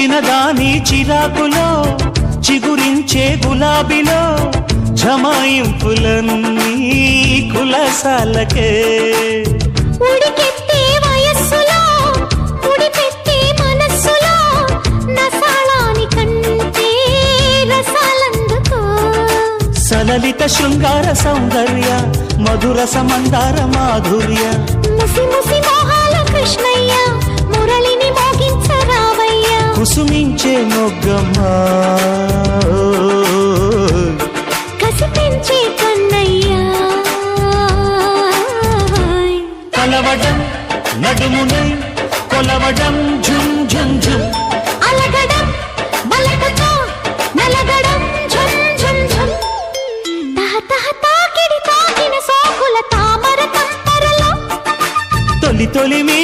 చిన్నదాని చిరాకులో చిగురించే గులాబీలో జమాయింపులన్నీ కులసాలకే సలలిత శృంగార సౌందర్య మధుర సమందార మాధుర్య. ముసి ముసి కుసుమించే మొగ్గమ్మ. కసి పెంచే కన్నయ్య. కలవడం నడుమునై కొలవడం ఝుమ్ ఝుమ్ ఝుమ్ అలగడం బలపతో నలగడం ఝుమ్ ఝుమ్ ఝుమ్ తహ తహ తాకిడి తాకిన సోకుల తామర తంపరలో. తొలి తొలి మీ